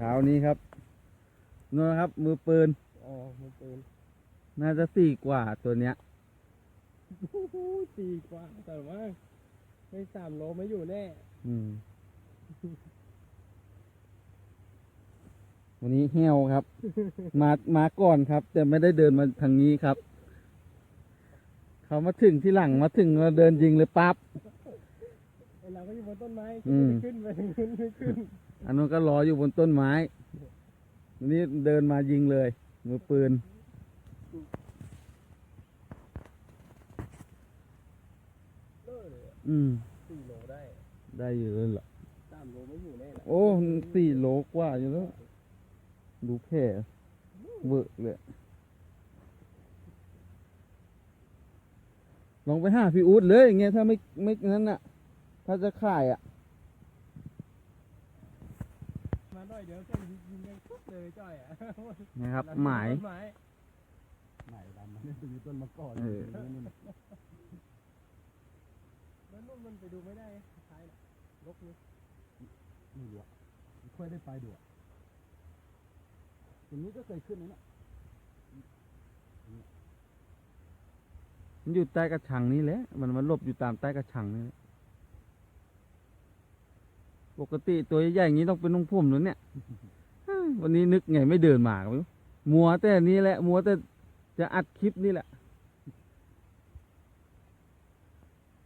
เช้านี้ครับนู่นนะครับ มือปืนอ๋อมันปืนน่าจะสี่กว่าตัวเนี้ยโอ้โหสี่กว่าแต่ว่าไม่สามโลไม่อยู่แน่ อืม วันนี้เหี่ยวครับ มามาก่อนครับ แต่ไม่ได้เดินมาทางนี้ครับ เขามาถึงที่หลังมาถึงมาเดินยิงเลยปั๊บไอเราก็อยู่บนต้นไม้อืมขึ้นไปทางนู้นไม่ขึ้น อันนั้นก็รออยู่บนต้นไม้วันนี้เดินมายิงเลย มือปืนเออเลยอืมสี่โลได้ ได้อยู่เลยเหรอสามโลไม่อยู่แน่ละโอ้สี่โลกว่าอยู่แล้ว ดูแผลเวอะเลย ลองไปหาพี่อู๊ดเลยอย่างเงี้ยถ้าไม่ไม่นั้นน่ะ ถ้าจะขายอะ มาหน่อยเดี๋ยวจะยิงยิงกันปุ๊บเลยจ้อยอะนะครับลังหมายต้นไม้ไหนดำมันเนี่ยเป็นต้นมะกอกเออนี่นี่แล้วนู่นมันไปดูไม่ได้ท้ายน่ะลกนี่นี่หัวไม่ค่อยได้ไปดูอะตรงนี้ก็เคยขึ้นนะเนี่ยมันอยู่ใต้กระชังนี่แหละ มันมันหลบอยู่ตามใต้กระชังนี่แหละ ปกติตัวใหญ่ๆอย่างนี้ต้องเป็นน้องพุ่มแล้วเนี่ย วันนี้นึกไงไม่เดินมาก็ไม่รู้มัวแต่นี้แหละ มัวแต่จะอัดคลิปนี่แหละ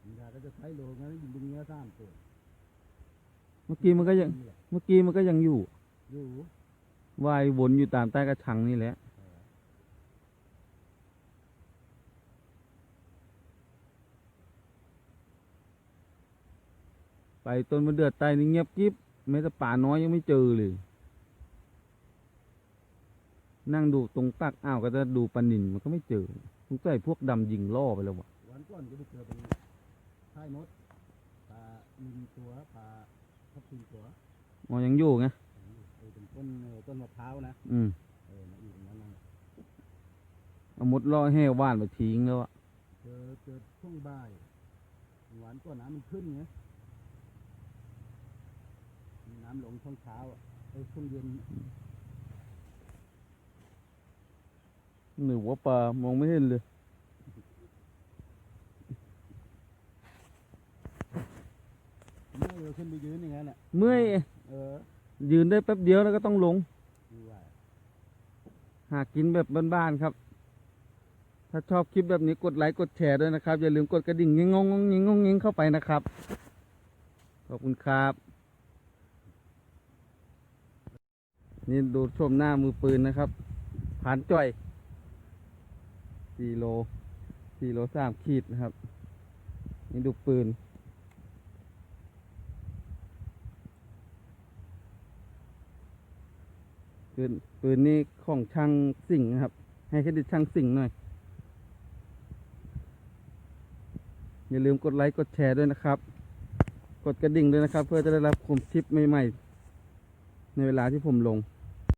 มีทาก็จะใช้โลงั้นยิงดึงเนื้อสามตัวเมื่อกี้มันก็ยัง นี่แหละเมื่อกี้มันก็ยังอยู่ อยู่ ว่ายวนอยู่ตามใต้กระชังนี่แหละ ไปต้นมะเดือดใต้นี่เงียบกิ๊บแม้แต่ป่าน้อยยังไม่เจอเลย นั่งดูตรงตักอ้าวก็จะดูปลานินมันก็ไม่เจอสงสัยพวกดำยิงล่อไปแล้ววะวันก่อนก็ไปเจอเป็นท้ายมดปลาลิงตัวปลาทับทิมตัวอ๋อยังอยู่ไงเออเป็นต้นเออต้นมะพร้าวนะอืมเออมาอยู่ตรงนั้นนะเอามดล่อแห่ว่านไปทิ้งแล้วอะเจอเจอช่วงบ่ายหวานก่อนน้ำมันขึ้นไง น้ำลงช่วงเช้าอะไอ้ยช่วงเย็นหรือว่าปลามองไม่เห็นเลยไม่เออขึ้นไปยืนอย่างนั้นแหละเมื่อยเออยืนได้แป๊บเดียวแล้วก็ต้องลงดีว่าหากินแบบบ้านๆครับ ถ้าชอบคลิปแบบนี้กดไลค์กดแชร์ด้วยนะครับ อย่าลืมกดกระดิ่งงิงงงงงิงงงงิงเข้าไปนะครับ ขอบคุณครับ นี่ดูชมหน้ามือปืนนะครับผ่านจ่อยสี่โลสี่โลสามขีดนะครับ นี่ดูปืน ปืนปืนนี้ของช่างสิงห์นะครับ ให้เครดิตช่างสิงห์หน่อย อย่าลืมกดไลค์กดแชร์ด้วยนะครับ กดกระดิ่งด้วยนะครับ เพื่อจะได้รับคมคลิปใหม่ๆ ในเวลาที่ผมลง